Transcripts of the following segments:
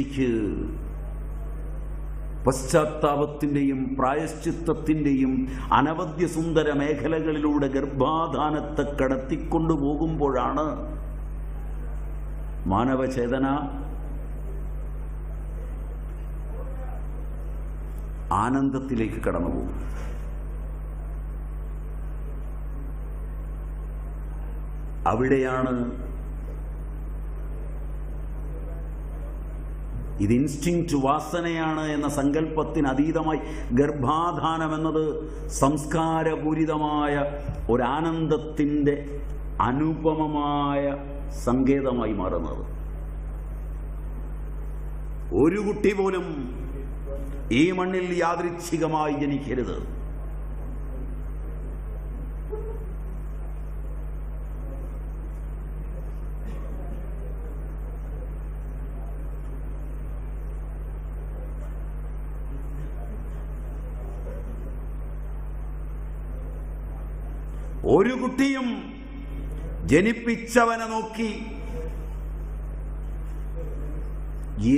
എനിക്ക് പശ്ചാത്താപത്തിന്റെയും പ്രായശ്ചിത്തത്തിന്റെയും അനവധ്യ സുന്ദര മേഖലകളിലൂടെ ഗർഭാധാനത്തെ കടത്തിക്കൊണ്ടു പോകുമ്പോഴാണ് മാനവചേതന ആനന്ദത്തിലേക്ക് കടന്നുപോകും അവിടെയാണ് ഇത് ഇൻസ്റ്റിങ്ക്റ്റ് വാസനയാണ് എന്ന സങ്കല്പത്തിന് അതീതമായി ഗർഭാധാനം എന്നത് സംസ്കാരപൂരിതമായ ഒരാനന്ദത്തിന്റെ അനുപമമായ സങ്കേതമായി മാറുന്നത്. ഒരു കുട്ടി പോലും ഈ മണ്ണിൽ യാദൃച്ഛികമായി ജനിക്കരുത്. ഒരു കുട്ടിയും ജനിപ്പിച്ചവനെ നോക്കി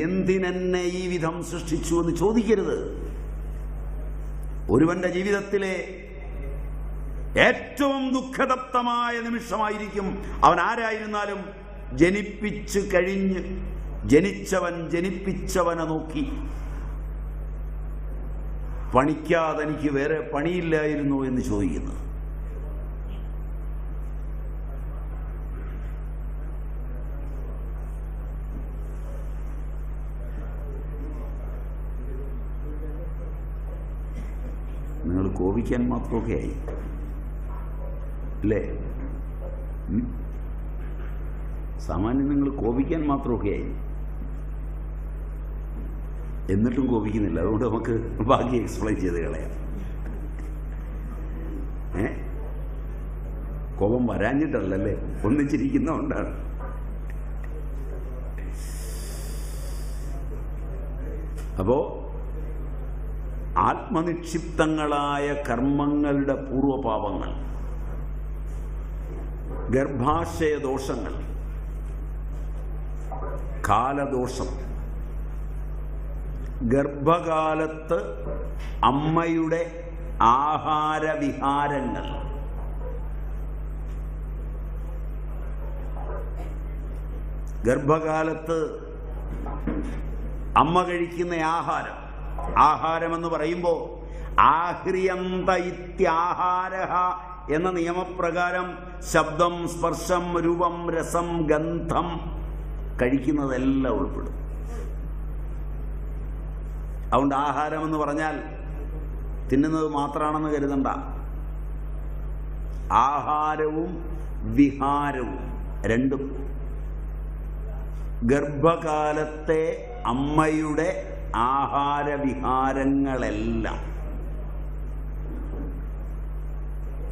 എന്തിനെന്നെ ഈ വിധം സൃഷ്ടിച്ചു എന്ന് ചോദിക്കരുത്. ഒരുവന്റെ ജീവിതത്തിലെ ഏറ്റവും ദുഃഖതപ്തമായ നിമിഷമായിരിക്കും അവൻ ആരായിരുന്നാലും ജനിപ്പിച്ചു കഴിഞ്ഞ് ജനിച്ചവൻ ജനിപ്പിച്ചവനെ നോക്കി. പണിക്കാതെനിക്ക് വേറെ പണിയില്ലായിരുന്നു എന്ന് ചോദിക്കുന്നത് നിങ്ങൾ കോപിക്കാൻ മാത്രമൊക്കെ ആയി. അല്ലേ? സാമാന്യം നിങ്ങൾ കോപിക്കാൻ മാത്രമൊക്കെ ആയി. എന്നിട്ടും കോപിക്കുന്നില്ല. അതുകൊണ്ട് നമുക്ക് ബാക്കി എക്സ്പ്ലെയിൻ ചെയ്ത് കളയാം. ഏ? കോപം വരാഞ്ഞിട്ടല്ലല്ലേ? ഒന്നിച്ചിരിക്കുന്നതുകൊണ്ടാണ്. അപ്പോ ആത്മനിക്ഷിപ്തങ്ങളായ കർമ്മങ്ങളുടെ പൂർവപാപങ്ങൾ ഗർഭാശയ ദോഷങ്ങൾ കാലദോഷം ഗർഭകാലത്ത് അമ്മയുടെ ആഹാരവിഹാരങ്ങൾ ഗർഭകാലത്ത് അമ്മ കഴിക്കുന്ന ആഹാരം ആഹാരം എന്ന് പറയുമ്പോൾ ആഹ്രിയന്ത ഇത്യാഹാര എന്ന നിയമപ്രകാരം ശബ്ദം സ്പർശം രൂപം രസം ഗന്ധം കഴിക്കുന്നതെല്ലാം ഉൾപ്പെടും. അതുകൊണ്ട് ആഹാരം എന്ന് പറഞ്ഞാൽ തിന്നുന്നത് മാത്രമാണെന്ന് കരുതണ്ട. ആഹാരവും വിഹാരവും രണ്ടും. ഗർഭകാലത്തെ അമ്മയുടെ ആഹാരവിഹാരങ്ങളെല്ലാം.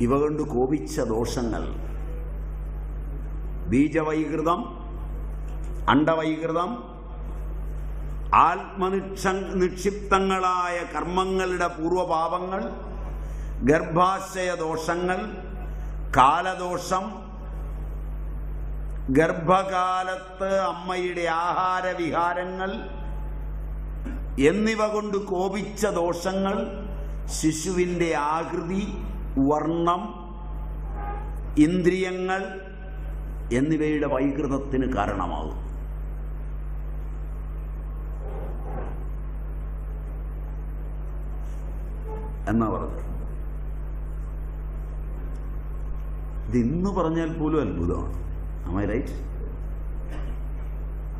ഇവ കൊണ്ട് കോപിച്ച ദോഷങ്ങൾ. ബീജവൈകൃതം അണ്ടവൈകൃതം ആത്മനിക്ഷ നിക്ഷിപ്തങ്ങളായ കർമ്മങ്ങളുടെ പൂർവപാപങ്ങൾ ഗർഭാശയ ദോഷങ്ങൾ കാലദോഷം ഗർഭകാലത്ത് അമ്മയുടെ ആഹാരവിഹാരങ്ങൾ എന്നിവ കൊണ്ട് കോപിച്ച ദോഷങ്ങൾ ശിശുവിന്റെ ആകൃതി വർണം ഇന്ദ്രിയങ്ങൾ എന്നിവയുടെ വൈകൃതത്തിന് കാരണമാകും. എന്നാ പറഞ്ഞത്? ഇന്ന് പറഞ്ഞാൽ പോലും അത്ഭുതമാണ്. അമ്മ റൈറ്റ്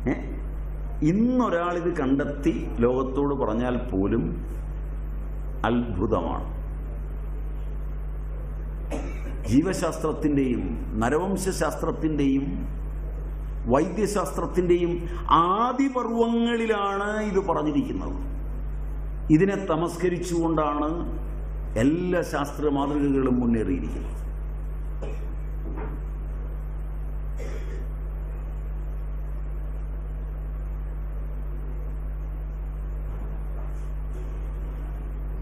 ഏ? ഇന്നൊരാളിത് കണ്ടെത്തി ലോകത്തോട് പറഞ്ഞാൽ പോലും അത്ഭുതമാണ്. ജീവശാസ്ത്രത്തിന്റെയും നരവംശാസ്ത്രത്തിന്റെയും വൈദ്യശാസ്ത്രത്തിന്റെയും ആദിപർവങ്ങളിലാണ് ഇത് പറഞ്ഞിരിക്കുന്നത്. ഇതിനെ തമസ്കരിച്ചുകൊണ്ടാണ് എല്ലാ ശാസ്ത്ര മാതൃകകളും മുന്നേറിയിരിക്കുന്നത്.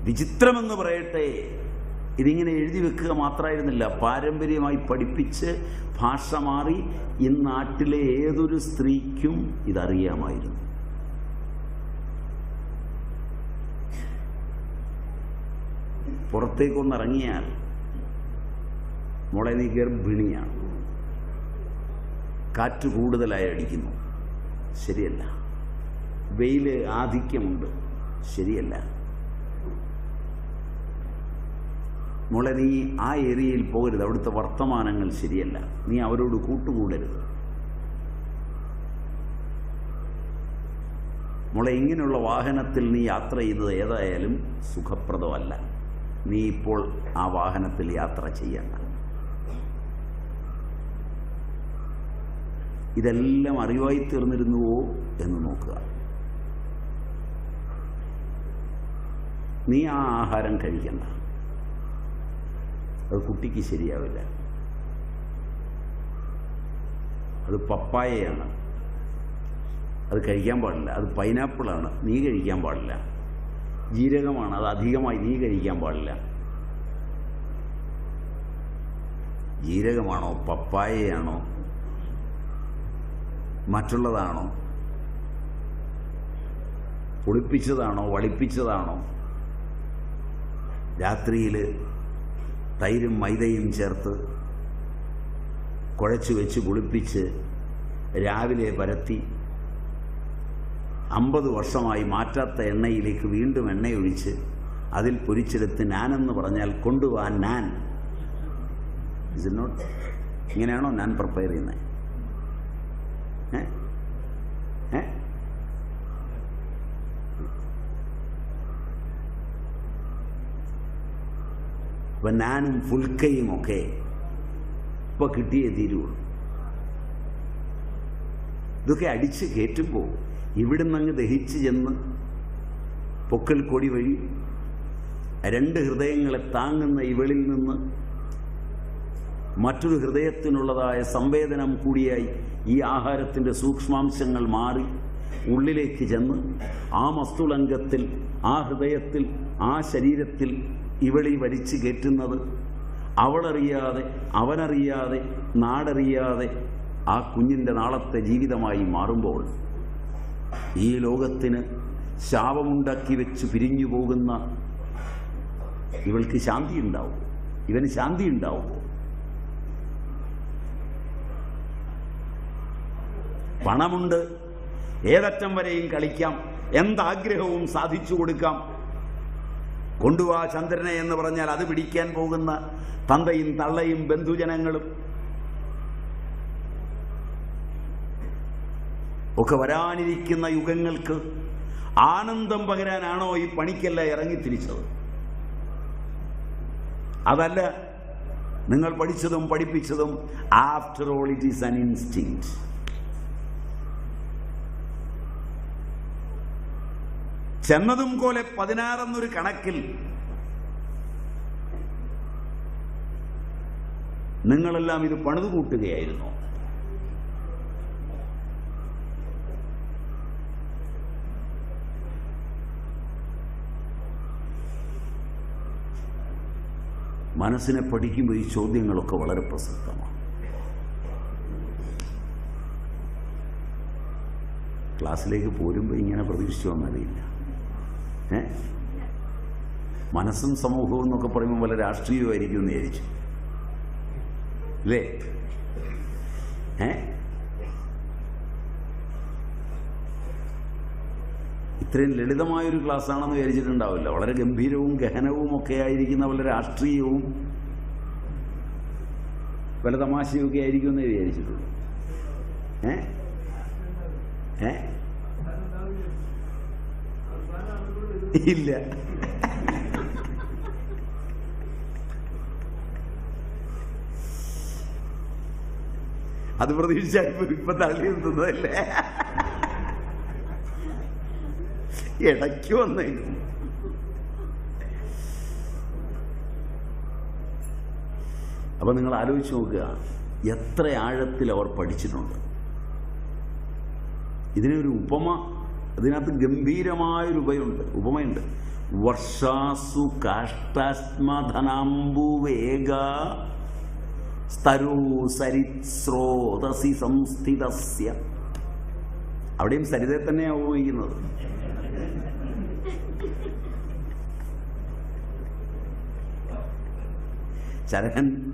വിചിത്രമെന്ന് പറയട്ടെ. ഇതിങ്ങനെ എഴുതി വെക്കുക മാത്രമായിരുന്നില്ല. പാരമ്പര്യമായി പഠിപ്പിച്ച് ഭാഷ മാറി ഈ നാട്ടിലെ ഏതൊരു സ്ത്രീക്കും ഇതറിയാമായിരുന്നു. പുറത്തേക്കൊന്നിറങ്ങിയാൽ മോളെ നീ ഗർഭിണിയാണ് കാറ്റ് കൂടുതലായി അടിക്കുന്നു. ശരിയല്ല. വെയിൽ ആധിക്യമുണ്ട്. ശരിയല്ല. മോളെ നീ ആ ഏരിയയിൽ പോകരുത്. അവിടുത്തെ വർത്തമാനങ്ങൾ ശരിയല്ല. നീ അവരോട് കൂട്ടുകൂടരുത്. മോളെ ഇങ്ങനെയുള്ള വാഹനത്തിൽ നീ യാത്ര ചെയ്തത് ഏതായാലും സുഖപ്രദമല്ല. നീ ഇപ്പോൾ ആ വാഹനത്തിൽ യാത്ര ചെയ്യണ്ട. ഇതെല്ലാം അറിവായി തീർന്നിരുന്നുവോ എന്ന് നോക്കുക. നീ ആ ആഹാരം കഴിക്കണ്ട. അത് കുട്ടിക്ക് ശരിയാവില്ല. അത് പപ്പായയാണ്. അത് കഴിക്കാൻ പാടില്ല. അത് പൈനാപ്പിളാണ്. നീ കഴിക്കാൻ പാടില്ല. ജീരകമാണ്. അത് അധികമായി നീ കഴിക്കാൻ പാടില്ല. ജീരകമാണോ പപ്പായയാണോ മറ്റുള്ളതാണോ പൊളിപ്പിച്ചതാണോ വളിപ്പിച്ചതാണോ രാത്രിയിൽ തൈരും മൈദയും ചേർത്ത് കുഴച്ച് വെച്ച് കുളിപ്പിച്ച് രാവിലെ പരത്തി അമ്പത് വർഷമായി മാറ്റാത്ത എണ്ണയിലേക്ക് വീണ്ടും എണ്ണയൊഴിച്ച് അതിൽ പൊരിച്ചെടുത്ത് നാനെന്ന് പറഞ്ഞാൽ കൊണ്ടുപോകാൻ നാൻ. നോട്ട് ഇങ്ങനെയാണോ ഞാൻ പ്രിപ്പയർ ചെയ്യുന്നത്? ഏ? ഏ? ഇപ്പം നാനും ഫുൽക്കയും ഒക്കെ ഇപ്പൊ കിട്ടിയേ തീരുള്ളൂ ഇതൊക്കെ അടിച്ച് കയറ്റുമ്പോൾ ഇവിടുന്ന് അങ്ങ് ദഹിച്ച് ചെന്ന് പൊക്കൽ കൊടി വഴി രണ്ട് ഹൃദയങ്ങളെ താങ്ങുന്ന ഇവളിൽ നിന്ന് മറ്റൊരു ഹൃദയത്തിനുള്ളതായ സംവേദനം കൂടിയായി ഈ ആഹാരത്തിന്റെ സൂക്ഷ്മാംശങ്ങൾ മാറി ഉള്ളിലേക്ക് ചെന്ന് ആ മസ്തുളങ്കത്തിൽ ആ ഹൃദയത്തിൽ ആ ശരീരത്തിൽ ഇവളി വലിച്ചു കയറ്റുന്നത് അവളറിയാതെ അവനറിയാതെ നാടറിയാതെ ആ കുഞ്ഞിന്റെ നാളത്തെ ജീവിതമായി മാറുമ്പോൾ ഈ ലോകത്തിന് ശാപമുണ്ടാക്കി വെച്ച് പിരിഞ്ഞു പോകുന്ന ഇവൾക്ക് ശാന്തി ഉണ്ടാവും ഇവന് ശാന്തി ഉണ്ടാവും പണമുണ്ട്. ഏതറ്റം വരെയും കളിക്കാം. എന്താഗ്രഹവും സാധിച്ചു കൊടുക്കാം. കൊണ്ടുവാ ചന്ദ്രനെ എന്ന് പറഞ്ഞാൽ അത് പിടിക്കാൻ പോകുന്ന തന്തയും തള്ളയും ബന്ധുജനങ്ങളും ഒക്കെ വരാനിരിക്കുന്ന യുഗങ്ങൾക്ക് ആനന്ദം പകരാനാണോ ഈ പണിക്കല്ല ഇറങ്ങിത്തിരിച്ചത് അതല്ല നിങ്ങൾ പഠിച്ചതും പഠിപ്പിച്ചതും after all it is an instinct ചെന്നതും പോലെ പതിനാറെന്നൊരു കണക്കിൽ നിങ്ങളെല്ലാം ഇത് പണിതു കൂട്ടുകയായിരുന്നു മനസ്സിനെ പഠിക്കുമ്പോൾ ഈ ചോദ്യങ്ങളൊക്കെ വളരെ പ്രസക്തമാണ്. ക്ലാസ്സിലേക്ക് പോരുമ്പോൾ ഇങ്ങനെ പ്രതീക്ഷിച്ചു വന്നറിയില്ല മനസ്സും സമൂഹവും എന്നൊക്കെ പറയുമ്പോൾ വളരെ രാഷ്ട്രീയമായിരിക്കും എന്ന് വിചാരിച്ചു. അല്ലേ? ഏ? ഇത്രയും ലളിതമായൊരു ക്ലാസ്സാണെന്ന് വിചാരിച്ചിട്ടുണ്ടാവില്ല. വളരെ ഗംഭീരവും ഗഹനവും ഒക്കെ ആയിരിക്കുന്ന വളരെ രാഷ്ട്രീയവും വല്ല തമാശയും ഒക്കെ ആയിരിക്കും എന്ന് വിചാരിച്ചിട്ടുള്ളൂ. ഏ? ഏ? ഇല്ല. അത് പ്രതീക്ഷിച്ചാൽ ഇപ്പൊ തള്ളി നിന്നതല്ലേ? ഇടയ്ക്ക് വന്നേക്കും അപ്പൊ നിങ്ങൾ ആലോചിച്ച് നോക്കുക. എത്ര ആഴത്തിൽ അവർ പഠിച്ചിട്ടുണ്ട്. ഇതിനൊരു ഉപമ ഇതിനകത്ത് ഗംഭീരമായൊരു ഉപയുണ്ട് ഉപമയുണ്ട്. വർഷാസു കാഷ്ടാസ്മധനാംബുവേഗ സരിസ്രോതസി സംസ്ഥിതസ്യ. അവിടെയും സരിതയെ തന്നെയാണ് ഉപയോഗിക്കുന്നത് ചരകൻ